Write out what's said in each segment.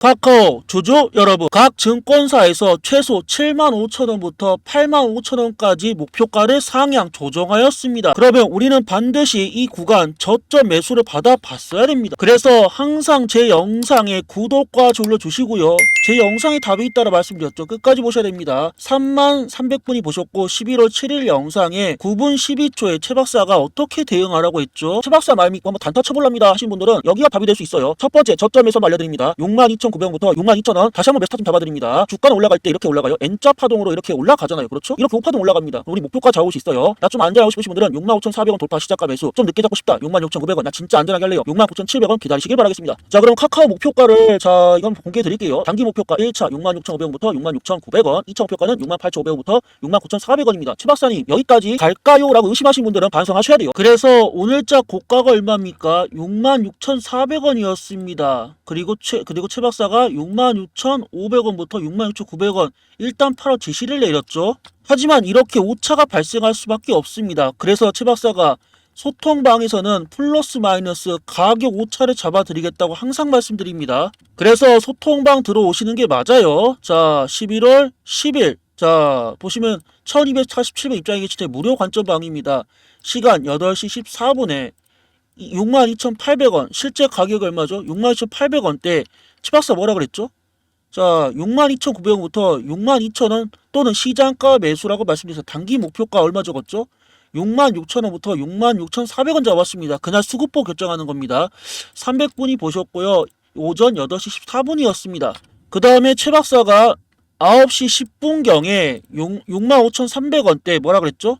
카카오 주주 여러분 각 증권사에서 최소 7만 5천원부터 8만 5천원까지 목표가를 상향 조정하였습니다. 그러면 우리는 반드시 이 구간 저점 매수를 받아 봤어야 됩니다. 그래서 항상 제 영상에 구독과 좋아요 주시고요. 제 영상에 답이 있다라 말씀드렸죠. 끝까지 보셔야 됩니다. 3만 300분이 보셨고 11월 7일 영상에 9분 12초에 최 박사가 어떻게 대응하라고 했죠. 최 박사 말 믿고 한번 단타 쳐볼랍니다 하신 분들은 여기가 답이 될 수 있어요. 첫 번째 저점에서 알려드립니다. 62,900원부터 62,000원 다시 한번 매스타 좀 잡아드립니다. 주가는 올라갈 때 이렇게 올라가요. N자 파동으로 이렇게 올라가잖아요. 그렇죠? 이렇게 우파동 올라갑니다. 우리 목표가 수 있어요. 나 좀 안전하고 싶으신 분들은 65,400원 돌파 시작가 매수 좀 늦게 잡고 싶다. 66,900원 나 진짜 안전하게 할래요. 69,700원 기다리시길 바라겠습니다. 자 그럼 카카오 목표가를 자 이건 공개해 드릴게요. 단기 목표가 1차 66,500원부터 66,900원 2차 목표가는 68,500원부터 69,400원입니다. 최 박사님 여기까지 갈까요? 라고 의심하신 분들은 반성하셔야 돼요. 그래서 오늘자 고가가 얼마입니까? 66,400원이었습니다. 그리고 최 그리고 최 박사 가 66,500원부터 66,900원 일단 팔아 지시를 내렸죠. 하지만 이렇게 오차가 발생할 수밖에 없습니다. 그래서 최 박사가 소통방에서는 플러스 마이너스 가격 오차를 잡아드리겠다고 항상 말씀드립니다. 그래서 소통방 들어오시는 게 맞아요. 자, 11월 10일. 자, 보시면 1247번 입장에 계실 때 무료 관점방입니다. 시간 8시 14분에 62,800원. 실제 가격이 얼마죠? 62,800원대. 치박사 뭐라 그랬죠? 자, 62,900원부터 62,000원 또는 시장가 매수라고 말씀드려서 단기 목표가 얼마 적었죠? 66,000원부터 66,400원 잡았습니다. 그날 수급보 결정하는 겁니다. 300분이 보셨고요. 오전 8시 14분이었습니다. 그 다음에 최 박사가 9시 10분경에 65,300원대 뭐라 그랬죠?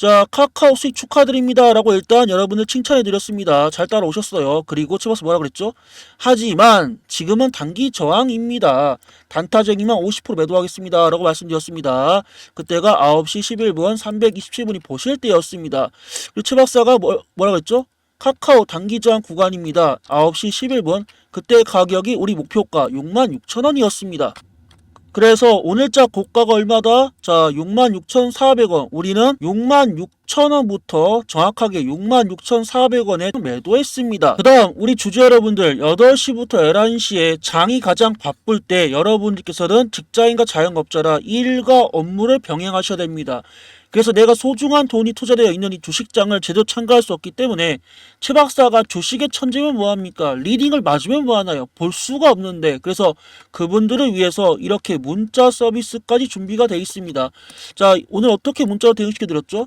자, 카카오 수익 축하드립니다. 라고 일단 여러분을 칭찬해 드렸습니다. 잘 따라오셨어요. 그리고 최박사 뭐라 그랬죠? 하지만 지금은 단기 저항입니다. 단타쟁이만 50% 매도하겠습니다. 라고 말씀드렸습니다. 그때가 9시 11분 327분이 보실 때였습니다. 그리고 최박사가 뭐, 뭐라 그랬죠? 카카오 단기 저항 구간입니다. 9시 11분 그때 가격이 우리 목표가 66,000원이었습니다. 그래서 오늘자 고가가 얼마다? 자, 66,400원. 우리는 66,000원부터 정확하게 66,400원에 매도했습니다. 그 다음, 우리 주주 여러분들, 8시부터 11시에 장이 가장 바쁠 때 여러분들께서는 직장인과 자영업자라 일과 업무를 병행하셔야 됩니다. 그래서 내가 소중한 돈이 투자되어 있는 이 주식장을 제대로 참가할 수 없기 때문에 최 박사가 주식의 천재면 뭐합니까? 리딩을 맞으면 뭐하나요? 볼 수가 없는데 그래서 그분들을 위해서 이렇게 문자 서비스까지 준비가 되어 있습니다. 자 오늘 어떻게 문자로 대응시켜 드렸죠?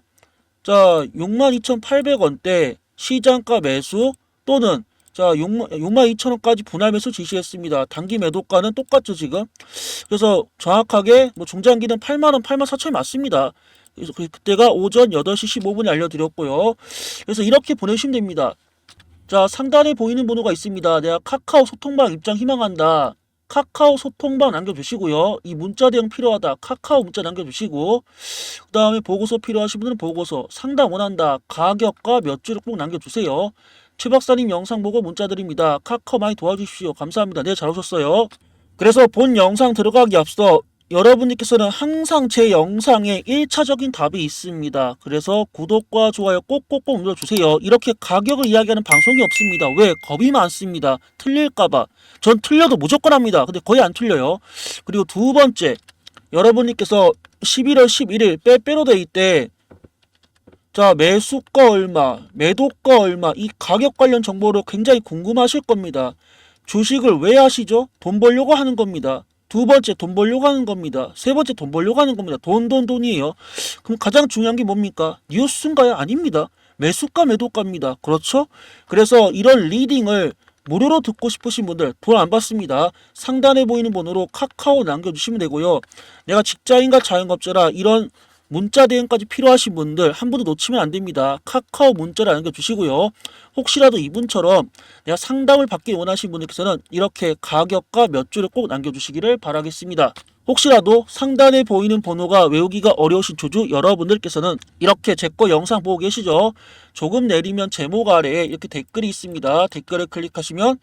자 62,800원대 시장가 매수 또는 자 6만 2천 원까지 분할 매수 지시했습니다. 단기 매도가는 똑같죠 지금. 그래서 정확하게 뭐 중장기는 8만 원 8만 4천이 맞습니다. 그래서 그- 그때가 오전 8시 15분에 알려드렸고요. 그래서 이렇게 보내주시면 됩니다. 자, 상단에 보이는 번호가 있습니다. 내가 카카오 소통방 입장 희망한다. 카카오 소통방 남겨주시고요. 이 문자 대응 필요하다. 카카오 문자 남겨주시고 그 다음에 보고서 필요하신 분들은 보고서 상담 원한다. 가격과 몇 줄을 꼭 남겨주세요. 최 박사님 영상 보고 문자 드립니다. 카카오 많이 도와주십시오. 감사합니다. 네, 잘 오셨어요. 그래서 본 영상 들어가기 앞서 여러분들께서는 항상 제 영상에 1차적인 답이 있습니다. 그래서 구독과 좋아요 꼭꼭꼭 눌러주세요. 이렇게 가격을 이야기하는 방송이 없습니다. 왜? 겁이 많습니다. 틀릴까봐. 전 틀려도 무조건 합니다. 근데 거의 안 틀려요. 그리고 두 번째, 여러분들께서 11월 11일 빼빼로 데이 때 자, 매수가 얼마, 매도가 얼마, 이 가격 관련 정보를 굉장히 궁금하실 겁니다. 주식을 왜 하시죠? 돈 벌려고 하는 겁니다. 두 번째 돈 벌려고 하는 겁니다. 세 번째 돈 벌려고 하는 겁니다. 돈, 돈, 돈이에요. 그럼 가장 중요한 게 뭡니까? 뉴스인가요? 아닙니다. 매수가, 매도가입니다. 그렇죠? 그래서 이런 리딩을 무료로 듣고 싶으신 분들 돈 안 받습니다. 상단에 보이는 번호로 카카오 남겨주시면 되고요. 내가 직장인과 자영업자라 이런 문자 대응까지 필요하신 분들 한 분도 놓치면 안 됩니다. 카카오 문자를 남겨주시고요. 혹시라도 이분처럼 내가 상담을 받기 원하시는 분들께서는 이렇게 가격과 몇 줄을 꼭 남겨주시기를 바라겠습니다. 혹시라도 상단에 보이는 번호가 외우기가 어려우신 주주 여러분들께서는 이렇게 제 거 영상 보고 계시죠? 조금 내리면 제목 아래에 이렇게 댓글이 있습니다. 댓글을 클릭하시면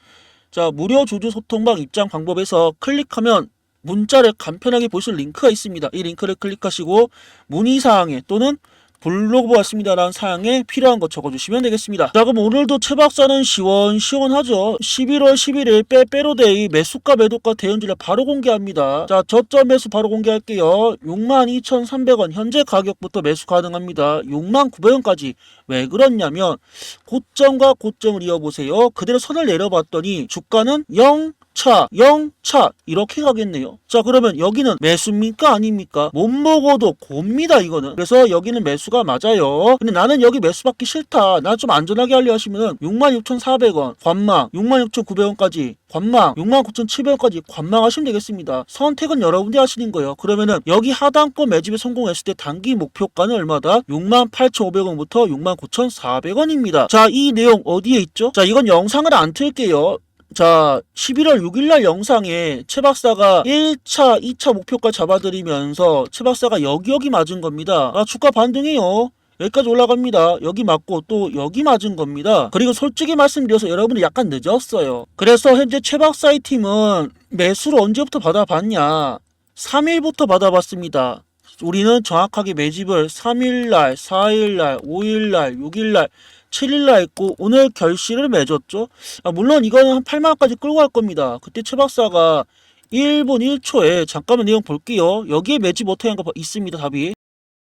자 무료 주주 소통방 입장 방법에서 클릭하면 문자를 간편하게 보실 링크가 있습니다. 이 링크를 클릭하시고 문의사항에 또는 블로그 왔습니다라는 사항에 필요한 거 적어주시면 되겠습니다. 자 그럼 오늘도 최 박사는 시원 시원하죠. 11월 11일 빼빼로데이 매수가 매도가 대연질을 바로 공개합니다. 자 저점 매수 바로 공개할게요. 62,300원 현재 가격부터 매수 가능합니다. 69,900원까지 왜 그렇냐면 고점과 고점을 이어보세요. 그대로 선을 내려봤더니 주가는 0 차, 0 차 이렇게 가겠네요. 자 그러면 여기는 매수입니까 아닙니까? 못 먹어도 곱니다 이거는. 그래서 여기는 매수가 맞아요. 근데 나는 여기 매수 받기 싫다. 나 좀 안전하게 하려 하시면은 66,400원 관망, 66,900원까지 관망, 69,700원까지 관망하시면 되겠습니다. 선택은 여러분들이 하시는 거예요. 그러면은 여기 하단권 매집에 성공했을 때 단기 목표가는 얼마다? 68,500원부터 69,400원입니다. 자, 이 내용 어디에 있죠? 자, 이건 영상을 안 틀게요. 자, 11월 6일날 영상에 최 박사가 1차, 2차 목표가 잡아드리면서 최 박사가 여기 여기 맞은 겁니다. 아, 주가 반등해요. 여기까지 올라갑니다. 여기 맞고 또 여기 맞은 겁니다. 그리고 솔직히 말씀드려서 여러분이 약간 늦었어요. 그래서 현재 최 박사의 팀은 매수를 언제부터 받아봤냐? 3일부터 받아봤습니다. 우리는 정확하게 매집을 3일날, 4일날, 5일날, 6일날, 7일날 했고 오늘 결실을 맺었죠. 아, 물론 이거는 한 8만원까지 끌고 갈 겁니다. 그때 최 박사가 1분 1초에 잠깐만 내용 볼게요. 여기에 매집 한거 있습니다. 답이.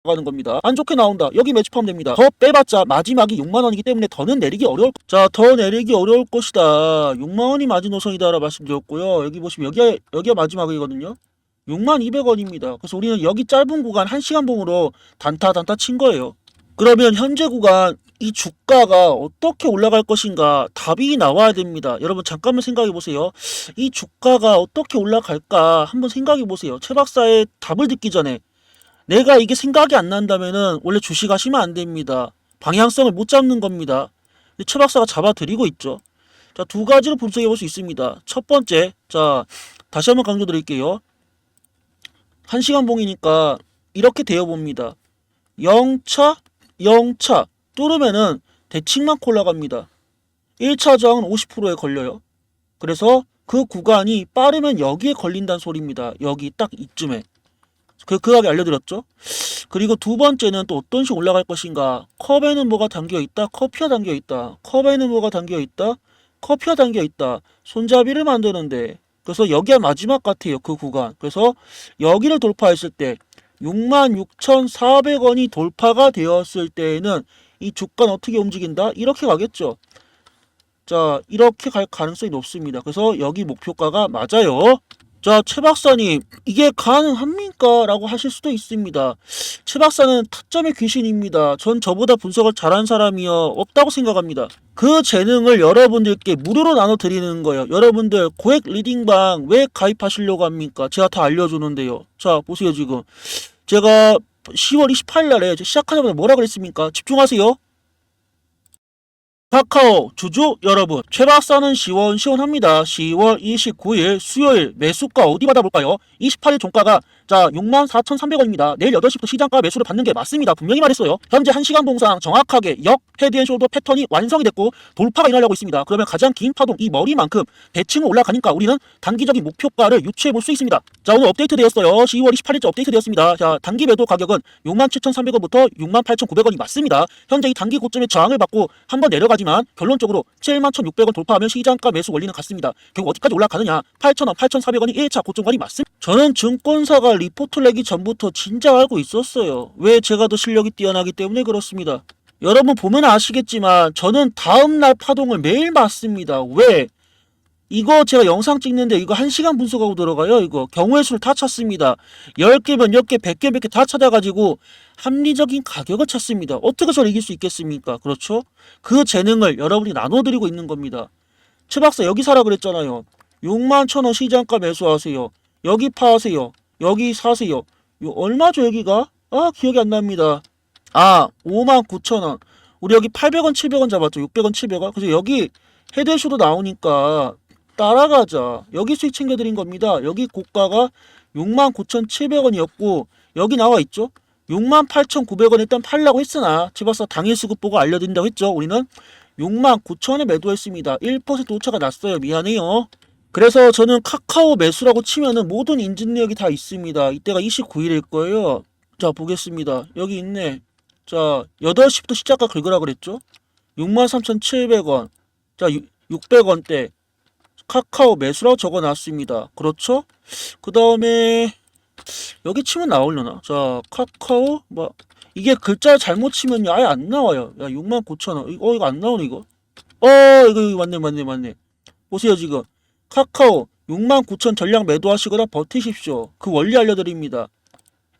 가는 겁니다. 안 좋게 나온다. 여기 매집하면 됩니다. 더 빼봤자 마지막이 6만 원이기 때문에 더는 내리기 어려울 자, 더 내리기 어려울 것이다. 6만 원이 마지노선이다라 말씀드렸고요. 여기 보시면 여기가 여기가 마지막이거든요. 6만 200원입니다. 그래서 우리는 여기 짧은 구간 1시간 봉으로 단타 단타 친 거예요. 그러면 현재 구간 이 주가가 어떻게 올라갈 것인가 답이 나와야 됩니다. 여러분 잠깐만 생각해 보세요. 이 주가가 어떻게 올라갈까 한번 생각해 보세요. 최 박사의 답을 듣기 전에 내가 이게 생각이 안 난다면은 원래 주식하시면 안 됩니다. 방향성을 못 잡는 겁니다. 최 박사가 잡아드리고 있죠. 자, 두 가지로 분석해 볼 수 있습니다. 첫 번째, 자, 다시 한번 강조 드릴게요. 한 시간 봉이니까 이렇게 되어 봅니다. 0차, 0차 뚫으면은 대칭만큼 올라갑니다. 1차 저항은 50%에 걸려요. 그래서 그 구간이 빠르면 여기에 걸린다는 소리입니다. 여기 딱 이쯤에. 그, 그 가게 알려드렸죠? 그리고 두 번째는 또 어떤 식으로 올라갈 것인가. 컵에는 뭐가 담겨 있다. 커피가 담겨 있다. 컵에는 뭐가 담겨 있다. 커피가 담겨 있다. 손잡이를 만드는데. 그래서 여기가 마지막 같아요. 그 구간. 그래서 여기를 돌파했을 때 66,400원이 돌파가 되었을 때에는 이 주가는 어떻게 움직인다? 이렇게 가겠죠. 자, 이렇게 갈 가능성이 높습니다. 그래서 여기 목표가가 맞아요. 자, 최 박사님, 이게 가능합니까? 라고 하실 수도 있습니다. 최 박사는 타점의 귀신입니다. 전 저보다 분석을 잘한 사람이요. 없다고 생각합니다. 그 재능을 여러분들께 무료로 나눠드리는 거예요. 여러분들 고액 리딩방 왜 가입하시려고 합니까? 제가 다 알려주는데요. 자, 보세요, 지금. 제가 10월 28일 날에 시작하자마자 뭐라 그랬습니까? 집중하세요. 카카오 주주 여러분 최 박사는 시원 시원합니다. 10월 29일 수요일 매수가 어디 받아볼까요? 28일 종가가 자 64,300원입니다. 내일 8시부터 시장가 매수를 받는 게 맞습니다. 분명히 말했어요. 현재 1시간 봉상 정확하게 역 헤드앤숄더 패턴이 완성이 됐고 돌파가 일어나고 있습니다. 그러면 가장 긴 파동 이 머리만큼 대칭으로 올라가니까 우리는 단기적인 목표가를 유추해 볼 수 있습니다. 자 오늘 업데이트 되었어요. 10월 28일째 업데이트 되었습니다. 자 단기 매도 가격은 67,300원부터 68,900원이 맞습니다. 현재 이 단기 고점의 저항을 받고 한번 내려가지만 결론적으로 71,600원 돌파하면 시장가 매수 원리는 같습니다. 결국 어디까지 올라가느냐 8,000원, 8,400원이 1차 고점관이 맞습니다. 저는 증권사가 리포트를 내기 전부터 진작 알고 있었어요. 왜 제가 더 실력이 뛰어나기 때문에 그렇습니다. 여러분 보면 아시겠지만 저는 다음날 파동을 매일 맞습니다. 왜? 이거 제가 영상 찍는데 이거 1시간 분석하고 들어가요. 이거 경우의 수를 다 찾습니다. 10개면 10개, 100개, 100개 다 찾아가지고 합리적인 가격을 찾습니다. 어떻게 저를 이길 수 있겠습니까? 그렇죠? 그 재능을 여러분이 나눠드리고 있는 겁니다. 최 박사 여기 사라 그랬잖아요. 6만 천 원 시장가 매수하세요. 여기 파세요. 여기 사세요. 요 얼마죠 여기가? 아 기억이 안 납니다. 아 5만 9천 원. 우리 여기 800원 700원 잡았죠. 600원 700원. 그래서 여기 헤드쇼도 나오니까 따라가자. 여기 수익 챙겨드린 겁니다. 여기 고가가 69,700원이었고 여기 나와 있죠. 68,900원 일단 팔라고 했으나 집어서 당일 수급 보고 알려드린다고 했죠. 우리는 69,000원에 매도했습니다. 1% 오차가 났어요. 미안해요. 그래서 저는 카카오 매수라고 치면은 모든 인증력이 다 있습니다. 이때가 29일일 거예요. 자 보겠습니다. 여기 있네. 자, 8시부터 시작가 긁으라 그랬죠? 63,700원. 자, 600원대. 카카오 매수라고 적어 놨습니다. 그렇죠? 그 다음에, 여기 치면 나오려나? 자, 카카오, 뭐, 이게 글자 잘못 치면 아예 안 나와요. 야, 69,000원. 어, 이거 안 나오네, 이거. 어, 이거, 이거 맞네, 맞네, 맞네. 보세요, 지금. 카카오 69,000 전량 매도하시거나 버티십시오. 그 원리 알려드립니다.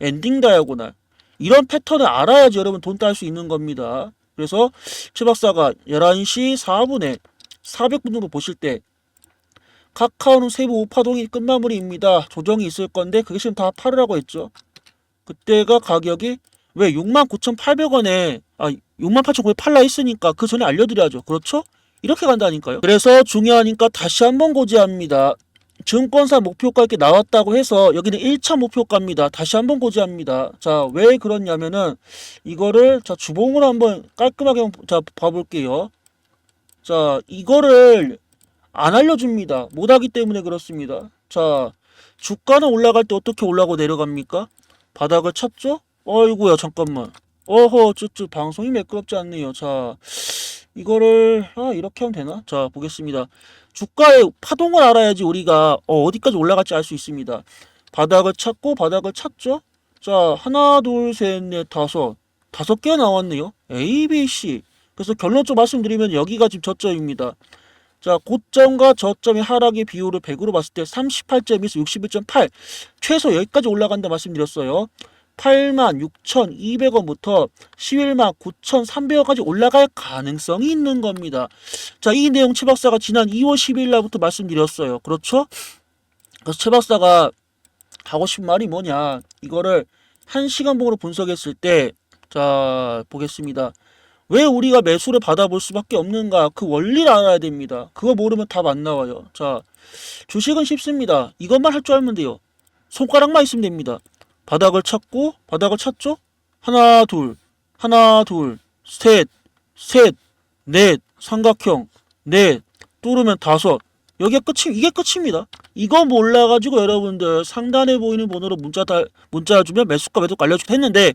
엔딩 다이아고날. 이런 패턴을 알아야지 여러분 돈 딸 수 있는 겁니다. 그래서 최 박사가 11시 4분에 400분 정도 보실 때 카카오는 세부 5파동이 끝마무리입니다. 조정이 있을 건데 그게 지금 다 팔으라고 했죠. 그때가 가격이 왜 69,800원에 아 68,900원 팔라 했으니까 그 전에 알려드려야죠. 그렇죠? 이렇게 간다니까요. 그래서 중요하니까 다시 한번 고지합니다. 증권사 목표가 이렇게 나왔다고 해서 여기는 1차 목표가입니다. 다시 한번 고지합니다. 자, 왜 그렇냐면은 이거를 자, 주봉으로 한번 깔끔하게 자, 봐볼게요. 자, 이거를 안 알려줍니다. 못하기 때문에 그렇습니다. 자, 주가는 올라갈 때 어떻게 올라가고 내려갑니까? 바닥을 쳤죠? 어이구야, 잠깐만. 어허, 쭈쭈, 방송이 매끄럽지 않네요. 자, 이거를 아 이렇게 하면 되나? 자 보겠습니다. 주가의 파동을 알아야지 우리가 어, 어디까지 올라갈지 알 수 있습니다. 바닥을 찾고 바닥을 찾죠. 자 하나 둘 셋 넷 다섯 다섯 개가 나왔네요. A, B, C. 그래서 결론적으로 말씀드리면 여기가 지금 저점입니다. 자 고점과 저점의 하락의 비율을 100으로 봤을 때 38점에서 61.8 최소 여기까지 올라간다 말씀드렸어요. 86,200원부터 11만 9,300원까지 올라갈 가능성이 있는 겁니다. 자, 이 내용 최 박사가 지난 2월 10일 날부터 말씀드렸어요. 그렇죠? 그래서 최 박사가 하고 싶은 말이 뭐냐? 이거를 한 시간 봉으로 분석했을 때, 자, 보겠습니다. 왜 우리가 매수를 받아볼 수밖에 없는가? 그 원리를 알아야 됩니다. 그거 모르면 답 안 나와요. 자, 주식은 쉽습니다. 이것만 할 줄 알면 돼요. 손가락만 있으면 됩니다. 바닥을 찾고 바닥을 찾죠? 하나 둘 하나 둘셋셋넷 삼각형 넷 뚫으면 다섯 여기가 끝이 이게 끝입니다. 이거 몰라가지고 여러분들 상단에 보이는 번호로 문자 다 문자 주면 매수가 매도가 알려주긴 했는데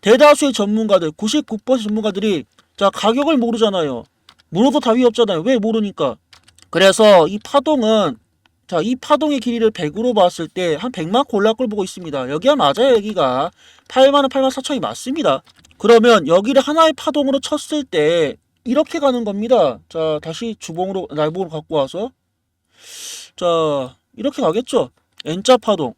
대다수의 전문가들 99% 전문가들이 자 가격을 모르잖아요. 물어도 답이 없잖아요. 왜 모르니까. 그래서 이 파동은 자, 이 파동의 길이를 100으로 봤을 때 한 100만 골라 걸 보고 있습니다. 여기가 맞아요, 여기가. 8만원, 8만 4천이 맞습니다. 그러면 여기를 하나의 파동으로 쳤을 때 이렇게 가는 겁니다. 자, 다시 주봉으로, 날봉으로 갖고 와서 자, 이렇게 가겠죠? N자 파동.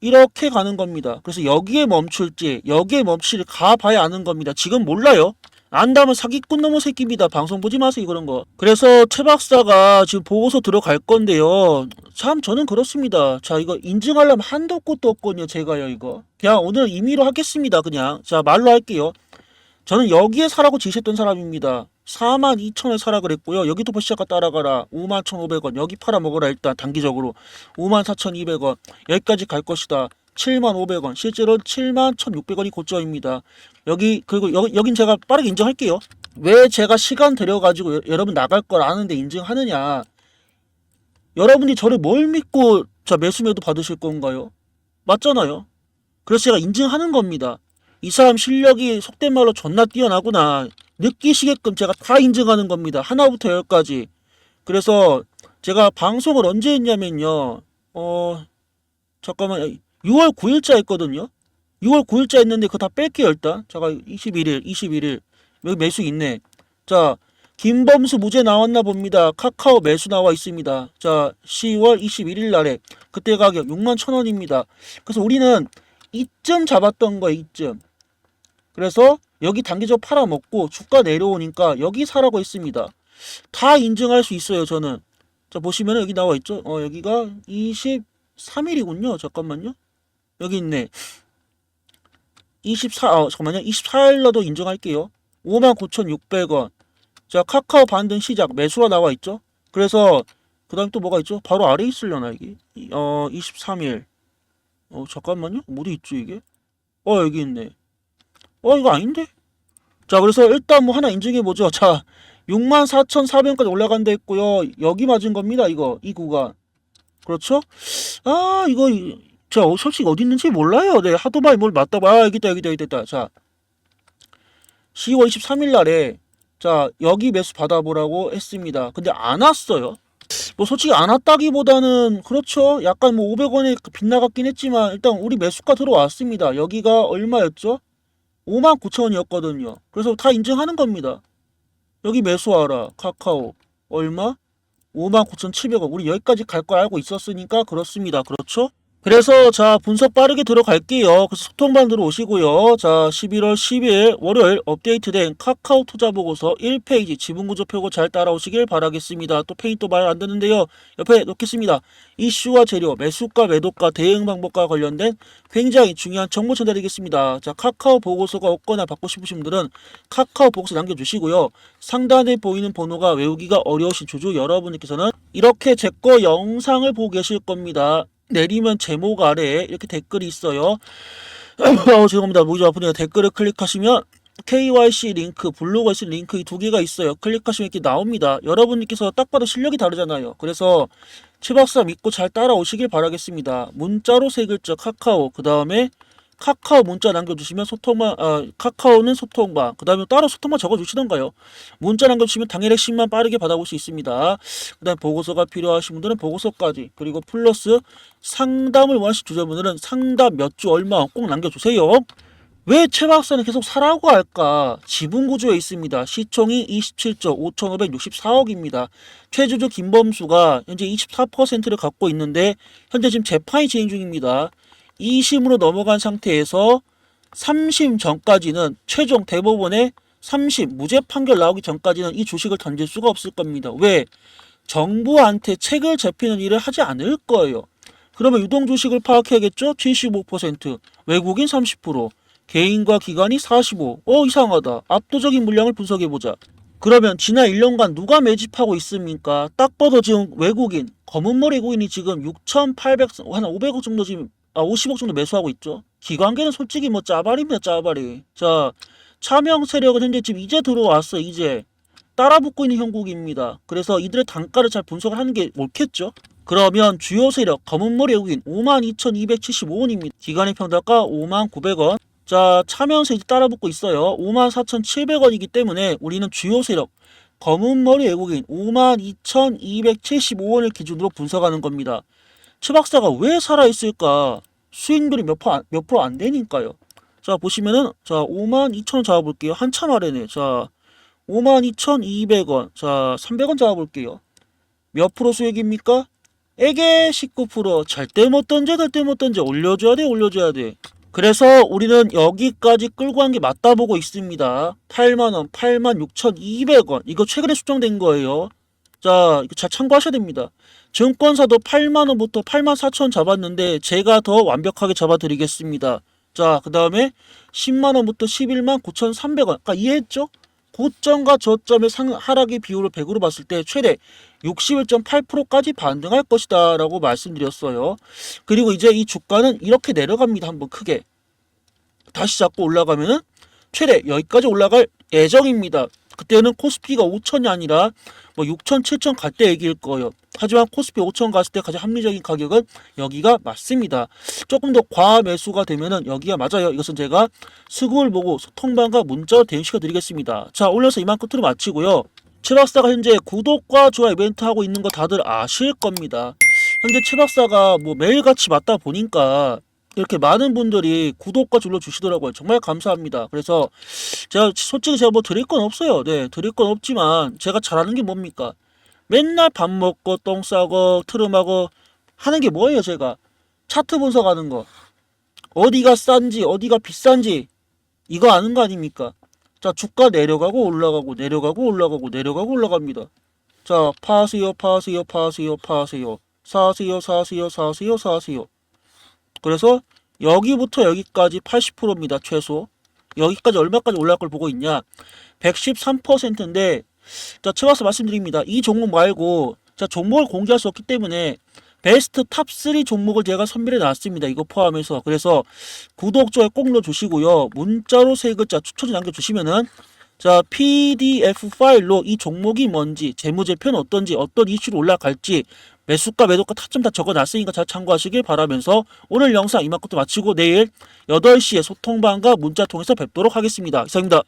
이렇게 가는 겁니다. 그래서 여기에 멈출지, 여기에 멈출 가봐야 아는 겁니다. 지금 몰라요. 안다면 사기꾼 놈의 새끼입니다. 방송 보지 마세요, 그런 거. 그래서 최 박사가 지금 보고서 들어갈 건데요. 참, 저는 그렇습니다. 자, 이거 인증하려면 한도 끝도 없거든요, 제가요, 이거. 그냥 오늘 임의로 하겠습니다, 그냥. 자, 말로 할게요. 저는 여기에 사라고 지시했던 사람입니다. 4만 2천에 사라 그랬고요. 여기도 시작가 따라가라. 5만 1,500원. 여기 팔아먹어라, 일단, 단기적으로. 5만 4,200원. 여기까지 갈 것이다. 7만 500원. 실제로 7만 1,600원이 고점입니다. 여기 그리고 여, 여긴 제가 빠르게 인정할게요. 왜 제가 시간 들여가지고 여, 여러분 나갈 걸 아는데 인증하느냐? 여러분이 저를 뭘 믿고 자 매수매도 받으실 건가요? 맞잖아요. 그래서 제가 인증하는 겁니다. 이 사람 실력이 속된 말로 존나 뛰어나구나 느끼시게끔 제가 다 인증하는 겁니다. 하나부터 열까지. 그래서 제가 방송을 언제 했냐면요. 어 잠깐만 6월 9일자 했거든요. 6월 9일자 했는데 그거 다 뺄게요 일단. 잠깐 21일, 21일 여기 매수 있네. 자 김범수 무죄 나왔나 봅니다. 카카오 매수 나와 있습니다. 자 10월 21일 날에 그때 가격 6만 천 원입니다. 그래서 우리는 이쯤 잡았던 거예요 이쯤. 그래서 여기 단기적 팔아먹고 주가 내려오니까 여기 사라고 했습니다. 다 인증할 수 있어요 저는. 자 보시면 여기 나와 있죠. 어 여기가 23일이군요. 잠깐만요. 여기 있네. 24, 아, 잠깐만요. 24일로도 인정할게요. 59,600원. 자, 카카오 반등 시작. 매수가 나와 있죠? 그래서, 그 다음 또 뭐가 있죠? 바로 아래 있으려나, 이게? 이- 어, 23일. 어, 잠깐만요. 어디 있죠, 이게? 어, 여기 있네. 어, 이거 아닌데? 자, 그래서 일단 뭐 하나 인증해보죠. 자, 64,400원까지 올라간다 했고요. 여기 맞은 겁니다, 이거. 이 구간. 그렇죠? 아, 이거, 자, 어, 솔직히 어디 있는지 몰라요. 네, 하도 많이 뭘 맞다 봐. 아, 여기 있다, 여기 있다, 여기 있다. 자, 10월 23일 날에 자 여기 매수 받아보라고 했습니다. 근데 안 왔어요. 뭐 솔직히 안 왔다기보다는 그렇죠. 약간 뭐 500원에 빗나갔긴 했지만 일단 우리 매수가 들어왔습니다. 여기가 얼마였죠? 5만 9천 원이었거든요. 그래서 다 인증하는 겁니다. 여기 매수하라. 카카오. 얼마? 59,700원. 우리 여기까지 갈 거 알고 있었으니까 그렇습니다. 그렇죠? 그래서 자 분석 빠르게 들어갈게요. 그래서 소통방 들어오시고요. 자 11월 10일 월요일 업데이트된 카카오 투자 보고서 1페이지 지분구조 표고 잘 따라오시길 바라겠습니다. 또 페이 또말안 듣는데요. 옆에 놓겠습니다. 이슈와 재료, 매수가, 매도가, 대응 방법과 관련된 굉장히 중요한 정보 전달드리겠습니다. 자 카카오 보고서가 없거나 받고 싶으신 분들은 카카오 보고서 남겨주시고요. 상단에 보이는 번호가 외우기가 어려우신 주주 여러분께서는 이렇게 제 거 영상을 보고 계실 겁니다. 내리면 제목 아래에 이렇게 댓글이 있어요. 어, 죄송합니다. 목이 좀 아프네요. 댓글을 클릭하시면 KYC 링크, 블로그에 있는 링크 이 두 개가 있어요. 클릭하시면 이렇게 나옵니다. 여러분께서 딱 봐도 실력이 다르잖아요. 그래서 최박사 믿고 잘 따라오시길 바라겠습니다. 문자로 세 글자 카카오, 그 다음에 카카오 문자 남겨주시면 소통만, 아, 카카오는 소통방, 그 다음에 따로 소통만 적어주시던가요. 문자 남겨주시면 당일 핵심만 빠르게 받아볼 수 있습니다. 그 다음 보고서가 필요하신 분들은 보고서까지, 그리고 플러스 상담을 원하시는 주자분들은 상담 몇 주 얼마 꼭 남겨주세요. 왜 최 박사는 계속 사라고 할까? 지분 구조에 있습니다. 시총이 27조 5,564억입니다. 최주주 김범수가 현재 24%를 갖고 있는데 현재 지금 재판이 진행 중입니다. 2심으로 넘어간 상태에서 3심 전까지는 최종 대법원의 3심 무죄 판결 나오기 전까지는 이 주식을 던질 수가 없을 겁니다. 왜? 정부한테 책을 잡히는 일을 하지 않을 거예요. 그러면 유동 주식을 파악해야겠죠? 75%, 외국인 30%, 개인과 기관이 45. 어 이상하다. 압도적인 물량을 분석해 보자. 그러면 지난 1년간 누가 매집하고 있습니까? 딱 봐도 지금 외국인, 검은머리 외국인이 지금 6,800, 한 500억 정도 지금, 아, 50억 정도 매수하고 있죠. 기관계는 솔직히 뭐 짜발입니다, 짜발이. 자, 차명 세력은 현재 지금 이제 들어왔어, 이제. 따라붙고 있는 형국입니다. 그래서 이들의 단가를 잘 분석을 하는 게 옳겠죠? 그러면 주요 세력, 검은머리 외국인 52,275원입니다. 기관의 평단가 59,900원. 자, 차명세 이제 따라붙고 있어요. 54,700원이기 때문에 우리는 주요 세력, 검은 머리 외국인 52,275원을 기준으로 분석하는 겁니다. 최 박사가 왜 살아있을까? 수익률이 몇, 안- 몇 프로 안 되니까요. 자, 보시면은, 자, 52,000원 잡아볼게요. 한참 아래네. 자, 52,200원. 자, 300원 잡아볼게요. 몇 프로 수익입니까? 에게 19% 절대 못 던져 절대 못 던져 올려줘야 돼 올려줘야 돼 그래서 우리는 여기까지 끌고 간 게 맞다 보고 있습니다 8만원 8만 6,200원 이거 최근에 수정된 거예요 자 이거 잘 참고하셔야 됩니다 증권사도 8만 원부터 8만 4천 잡았는데 제가 더 완벽하게 잡아드리겠습니다 자 그 다음에 10만 원부터 11만 9,300원 아까 이해했죠? 고점과 저점의 상, 하락의 비율을 100으로 봤을 때 최대 61.8%까지 반등할 것이다 라고 말씀드렸어요. 그리고 이제 이 주가는 이렇게 내려갑니다. 한번 크게. 다시 잡고 올라가면은 최대 여기까지 올라갈 예정입니다. 그때는 코스피가 5천이 아니라 뭐 6천, 7천 갈 때 얘기일 거예요. 하지만 코스피 5천 갔을 때 가장 합리적인 가격은 여기가 맞습니다. 조금 더 과매수가 되면은 여기가 맞아요. 이것은 제가 수급을 보고 소통방과 문자로 대응시켜 드리겠습니다. 자, 올려서 이만 끝으로 마치고요. 최박사가 현재 구독과 좋아요 이벤트 하고 있는 거 다들 아실 겁니다. 현재 최박사가 뭐 매일같이 맞다 보니까 이렇게 많은 분들이 구독과 눌러 주시더라고요. 정말 감사합니다. 그래서 제가 솔직히 제가 뭐 드릴 건 없어요. 네, 드릴 건 없지만 제가 잘하는 게 뭡니까? 맨날 밥 먹고 똥 싸고 트름하고 하는 게 뭐예요, 제가? 차트 분석하는 거. 어디가 싼지, 어디가 비싼지 이거 아는 거 아닙니까? 자, 주가 내려가고 올라가고 내려가고 올라가고 내려가고 올라갑니다. 자, 파세요, 파세요, 파세요, 파세요. 사세요, 사세요, 사세요, 사세요. 그래서 여기부터 여기까지 80%입니다, 최소. 여기까지 얼마까지 올라갈 걸 보고 있냐? 113%인데 자, 최박사 말씀드립니다. 이 종목 말고 자, 종목을 공개할 수 없기 때문에 베스트 탑 3 종목을 제가 선별해 놨습니다. 이거 포함해서. 그래서 구독, 좋아요 꼭 눌러주시고요. 문자로 세 글자 추천지 남겨주시면은 자, PDF 파일로 이 종목이 뭔지, 재무제표는 어떤지, 어떤 이슈로 올라갈지, 매수가, 매도가 타점 다 적어놨으니까 잘 참고하시길 바라면서 오늘 영상 이만큼도 마치고 내일 8시에 소통방과 문자 통해서 뵙도록 하겠습니다. 이상입니다.